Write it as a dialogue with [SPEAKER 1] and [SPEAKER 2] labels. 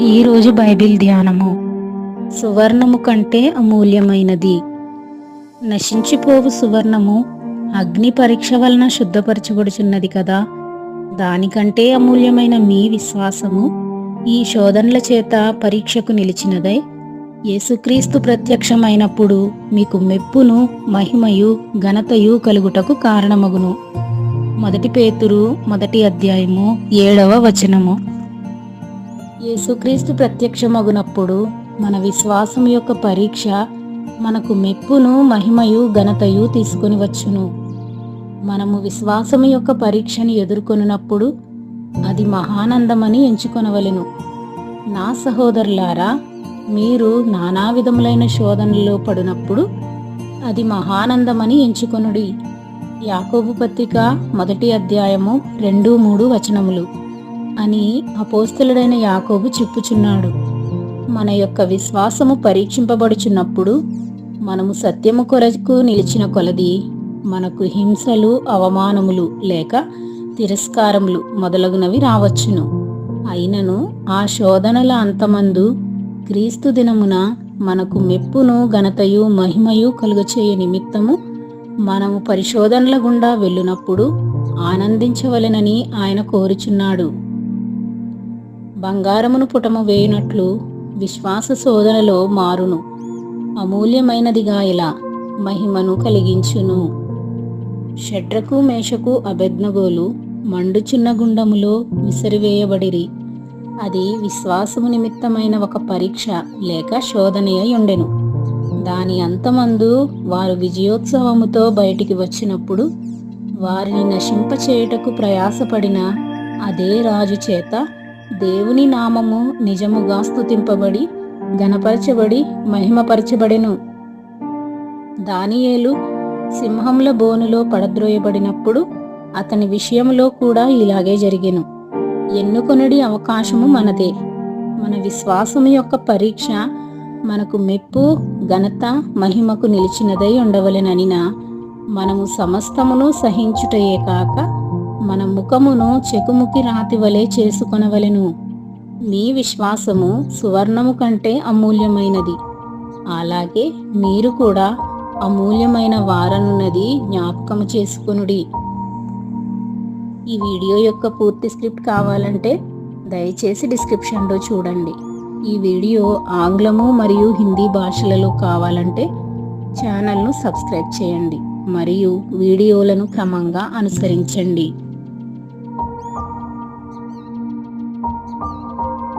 [SPEAKER 1] ఈరోజు బైబిల్ ధ్యానము. సువర్ణము కంటే అమూల్యమైనది. నశించిపోవు సువర్ణము అగ్ని పరీక్ష వలన శుద్ధపరచబడుచున్నది కదా. దానికంటే అమూల్యమైన మీ విశ్వాసము ఈ శోధనల చేత పరీక్షకు నిలిచినదై యేసుక్రీస్తు ప్రత్యక్షమైనప్పుడు మీకు మెప్పును మహిమయు ఘనతయు కలుగుటకు కారణమగును. మొదటి పేతురు మొదటి అధ్యాయము ఏడవ వచనము. యేసుక్రీస్తు ప్రత్యక్షమగునప్పుడు మన విశ్వాసం యొక్క పరీక్ష మనకు మెప్పును మహిమయు ఘనతయు తీసుకొని వచ్చును. మనము విశ్వాసము యొక్క పరీక్షను ఎదుర్కొనున్నప్పుడు అది మహానందమని ఎంచుకొనవలెను. నా సహోదరులారా మీరు నానా విధములైన శోధనలో పడినప్పుడు అది మహానందమని ఎంచుకొనుడి. యాకోబు పత్రిక మొదటి అధ్యాయము రెండు మూడు వచనములు. అని అపోస్తలుడైన యాకోబు చెప్పుచున్నాడు. మన యొక్క విశ్వాసము పరీక్షింపబడుచున్నప్పుడు మనము సత్యము కొరకు నిలిచిన కొలది మనకు హింసలు అవమానములు లేక తిరస్కారములు మొదలగునవి రావచ్చును. అయినను ఆ శోధనల అంతమందు క్రీస్తు దినమున మనకు మెప్పును ఘనతయు మహిమయు కలుగచేయ నిమిత్తము మనము పరిశోధనల గుండా వెళ్ళునప్పుడు ఆనందించవలెనని ఆయన కోరుచున్నాడు. బంగారమును పుటము వేయునట్లు విశ్వాస శోధనలో మారును. అమూల్యమైనదిగా ఇలా మహిమను కలిగించును. షడ్రకు మేషకు అభెజ్ఞగోలు మండుచున్న గుండములో విసిరివేయబడిరి. అది విశ్వాసము నిమిత్తమైన ఒక పరీక్ష లేక శోధన ఉండెను దాని అంతమందు వారు విజయోత్సవముతో బయటికి వచ్చినప్పుడు వారిని నశింపచేయుటకు ప్రయాసపడిన అదే రాజు చేత దేవుని నామము నిజముగా స్థుతింపబడి గణపరచబడి మహిమపరచబడెను. దానియేలు సింహముల బోనులో పడద్రోయబడినప్పుడు అతని విషయంలో కూడా ఇలాగే జరిగెను. ఎన్నుకొనుడి అవకాశము మనదే. మన విశ్వాసము యొక్క పరీక్ష మనకు మెప్పు ఘనత మహిమకు నిలిచినదై ఉండవలెననినా మనము సమస్తమును సహించుటయే కాక మన ముఖమును చెకుముకి రాతి వలె చేసుకొనవలెను. మీ విశ్వాసము సువర్ణము కంటే అమూల్యమైనది. అలాగే మీరు కూడా అమూల్యమైన వారనున్నది జ్ఞాపకము చేసుకునుడి. ఈ వీడియో యొక్క పూర్తి స్క్రిప్ట్ కావాలంటే దయచేసి డిస్క్రిప్షన్లో చూడండి. ఈ వీడియో ఆంగ్లము మరియు హిందీ భాషలలో కావాలంటే ఛానల్ను సబ్స్క్రైబ్ చేయండి. మరియు వీడియోలను క్రమంగా అనుసరించండి.